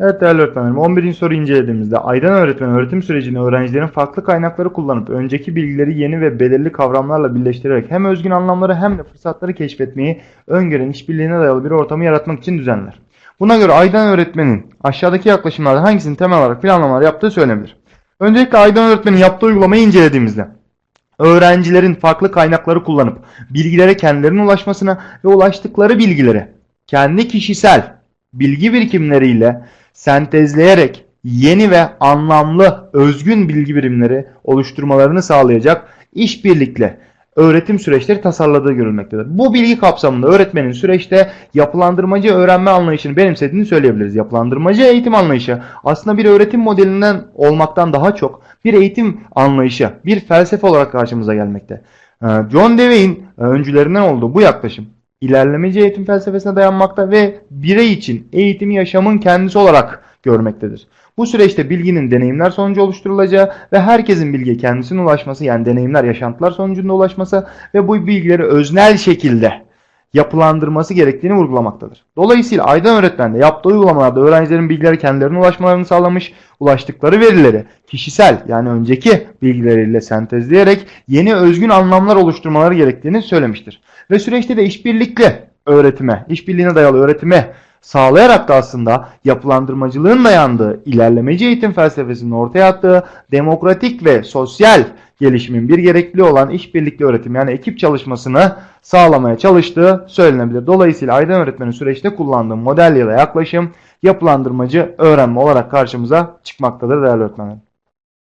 Evet değerli öğretmenlerim 11. soru incelediğimizde Aydan öğretmen öğretim sürecini öğrencilerin farklı kaynakları kullanıp önceki bilgileri yeni ve belirli kavramlarla birleştirerek hem özgün anlamları hem de fırsatları keşfetmeyi öngören işbirliğine dayalı bir ortamı yaratmak için düzenler. Buna göre Aydan öğretmenin aşağıdaki yaklaşımlardan hangisini temel olarak planlamalar yaptığı söylenebilir. Öncelikle Aydan öğretmenin yaptığı uygulamayı incelediğimizde öğrencilerin farklı kaynakları kullanıp bilgilere kendilerinin ulaşmasına ve ulaştıkları bilgileri kendi kişisel bilgi birikimleriyle sentezleyerek yeni ve anlamlı özgün bilgi birimleri oluşturmalarını sağlayacak işbirlikle öğretim süreçleri tasarladığı görülmektedir. Bu bilgi kapsamında öğretmenin süreçte yapılandırmacı öğrenme anlayışını benimsediğini söyleyebiliriz. Yapılandırmacı eğitim anlayışı aslında bir öğretim modelinden olmaktan daha çok bir eğitim anlayışı, bir felsefe olarak karşımıza gelmekte. Ee, John Dewey'in öncülerinden olduğu bu yaklaşım ilerlemeci eğitim felsefesine dayanmakta ve birey için eğitimi yaşamın kendisi olarak görmektedir. Bu süreçte bilginin deneyimler sonucu oluşturulacağı ve herkesin bilgiye kendisine ulaşması yani deneyimler yaşantılar sonucunda ulaşması ve bu bilgileri öznel şekilde yapılandırması gerektiğini vurgulamaktadır. Dolayısıyla Aydan öğretmen de yaptığı uygulamalarda öğrencilerin bilgileri kendilerine ulaşmalarını sağlamış, ulaştıkları verileri kişisel yani önceki bilgileriyle sentezleyerek yeni özgün anlamlar oluşturmaları gerektiğini söylemiştir. Ve süreçte de işbirlikli öğretime, işbirliğine dayalı öğretime sağlayarak da aslında yapılandırmacılığın dayandığı, ilerlemeci eğitim felsefesinin ortaya attığı demokratik ve sosyal gelişimin bir gerekli olan işbirlikli öğretim yani ekip çalışmasını sağlamaya çalıştığı söylenebilir. Dolayısıyla Aydan öğretmenin süreçte kullandığı model ya da yaklaşım yapılandırmacı öğrenme olarak karşımıza çıkmaktadır değerli öğretmenlerim.